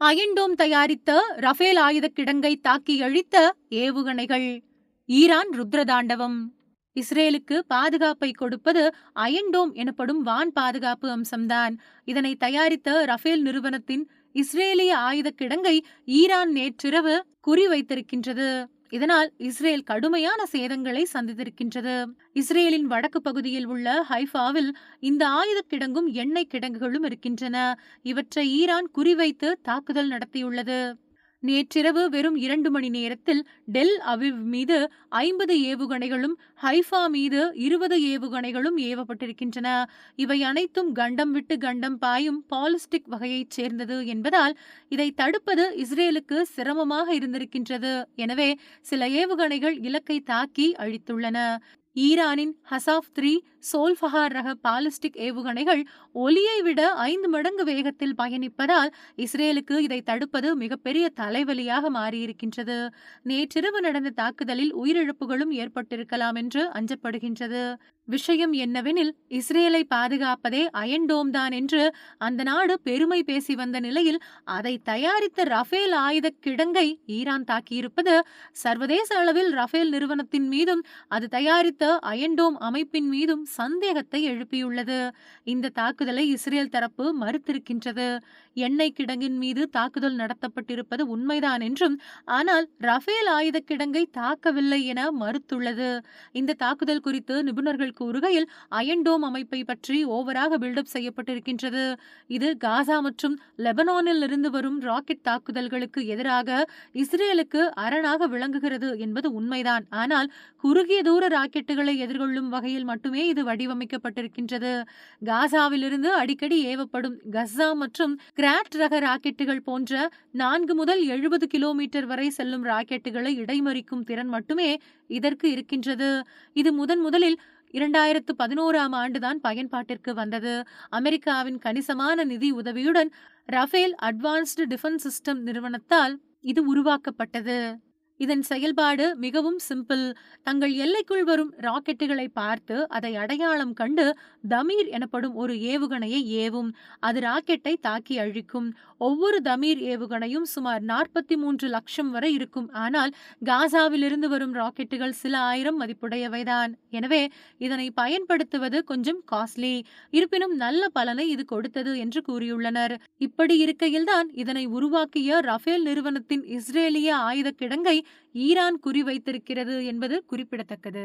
Iron dome தயாரித்த Rafale ஆயுத கிடங்கை தாக்கி அழித்த ஏவுகணைகள். ஈரான் ருத்ரதாண்டவம். இஸ்ரேலுக்கு பாதுகாப்பை கொடுப்பது அயன்டோம் எனப்படும் வான் பாதுகாப்பு அம்சம்தான். இதனை தயாரித்த ரஃபேல் நிறுவனத்தின் இஸ்ரேலிய ஆயுத கிடங்கை ஈரான் நேற்றிரவு குறிவைத்திருக்கின்றது. இதனால் இஸ்ரேல் கடுமையான சேதங்களை சந்தித்திருக்கின்றது. இஸ்ரேலின் வடக்கு பகுதியில் உள்ள ஹைஃபாவில் இந்த ஆயுத கிடங்கும் எண்ணெய் கிடங்குகளும் இருக்கின்றன. இவற்றை ஈரான் குறிவைத்து தாக்குதல் நடத்தியுள்ளது. நேற்றிரவு வெறும் இரண்டு மணி நேரத்தில் டெல் அவிவ் மீது ஐம்பது ஏவுகணைகளும் ஹைஃபா மீது இருபது ஏவுகணைகளும் ஏவப்பட்டிருக்கின்றன. இவை அனைத்தும் கண்டம் விட்டு கண்டம் பாயும் பாலிஸ்டிக் வகையைச் சேர்ந்தது என்பதால் இதை தடுப்பது இஸ்ரேலுக்கு சிரமமாக இருந்திருக்கின்றது. எனவே சில ஏவுகணைகள் இலக்கை தாக்கி அழித்துள்ளன. ஈரானின் ஹசாஃப் த்ரீ சோல்ஃபஹார் ரக பாலிஸ்டிக் ஏவுகணைகள் ஒலியை விட ஐந்து மடங்கு வேகத்தில் பயணிப்பதால் இஸ்ரேலுக்கு இதை தடுப்பது மிகப்பெரிய தலைவலியாக மாறியிருக்கின்றது. நேற்றிரவு நடந்த தாக்குதலில் உயிரிழப்புகளும் ஏற்பட்டிருக்கலாம் என்று அஞ்சப்படுகின்றது. விஷயம் என்னவெனில் இஸ்ரேலை பாதுகாப்பதே அயன்டோம் தான் என்று அந்த நாடு பெருமை பேசி வந்த நிலையில் அதை தயாரித்த ரஃபேல் ஆயுத கிடங்கை ஈரான் தாக்கியிருப்பது சர்வதேச அளவில் ரஃபேல் நிறுவனத்தின் மீதும் அது தயாரித்த அயன்டோம் அமைப்பின் மீதும் சந்தேகத்தை எழுப்பியுள்ளது. இந்த தாக்குதலை இஸ்ரேல் தரப்பு மறுத்திருக்கின்றது. எண்ணெய் கிடங்கின் மீது தாக்குதல் நடத்தப்பட்டிருப்பது உண்மைதான் என்றும் ஆனால் ரஃபேல் ஆயுத கிடங்கை தாக்கவில்லை என மறுத்துள்ளது. இந்த தாக்குதல் குறித்து நிபுணர்கள் கூறுகையில் அயன்டோம் அமைப்பை பற்றி ஓவராக பில்டப் செய்யப்பட்டிருக்கின்றது. இது காசா மற்றும் லெபனானில் இருந்து வரும் ராக்கெட் தாக்குதல்களுக்கு எதிராக இஸ்ரேலுக்கு அரணாக விளங்குகிறது என்பது உண்மைதான். ஆனால் குறுகிய தூர ராக்கெட்டுகளை எதிர்கொள்ளும் வகையில் மட்டுமே இது வடிவமைக்கப்பட்டிருக்கின்றது. காசாவிலிருந்து அடிக்கடி ஏவப்படும் கஸ்ஸா மற்றும் கிராட் ரக ராக்கெட்டுகள் போன்ற நான்கு முதல் எழுபது கிலோமீட்டர் வரை செல்லும் ராக்கெட்டுகளை இடைமறிக்கும் திறன் மட்டுமே இதற்கு இருக்கின்றது. இது முதன் முதலில் இரண்டாயிரத்து பதினோராம் ஆண்டுதான் பயன்பாட்டிற்கு வந்தது. அமெரிக்காவின் கணிசமான நிதி உதவியுடன் ரஃபேல் அட்வான்ஸ்டு டிஃபென்ஸ் சிஸ்டம் நிறுவனத்தால் இது உருவாக்கப்பட்டது. இதன் செயல்பாடு மிகவும் சிம்பிள். தங்கள் எல்லைக்குள் வரும் ராக்கெட்டுகளை பார்த்து அதை அடையாளம் கண்டு தமீர் எனப்படும் ஒரு ஏவுகணையை ஏவும். அது ராக்கெட்டை தாக்கி அழிக்கும். ஒவ்வொரு தமீர் ஏவுகணையும் சுமார் நாற்பத்தி மூன்று லட்சம் வரை இருக்கும். ஆனால் காசாவிலிருந்து வரும் ராக்கெட்டுகள் சில ஆயிரம் மதிப்புடையவைதான். எனவே இதனை பயன்படுத்துவது கொஞ்சம் காஸ்ட்லி. இருப்பினும் நல்ல பலனை இது கொடுத்தது என்று கூறியுள்ளனர். இப்படி இருக்கையில்தான் இதனை உருவாக்கிய ரஃபேல் நிறுவனத்தின் இஸ்ரேலிய ஆயுத கிடங்கை ஈரான் குறிவைத்திருக்கிறது என்பது குறிப்பிடத்தக்கது.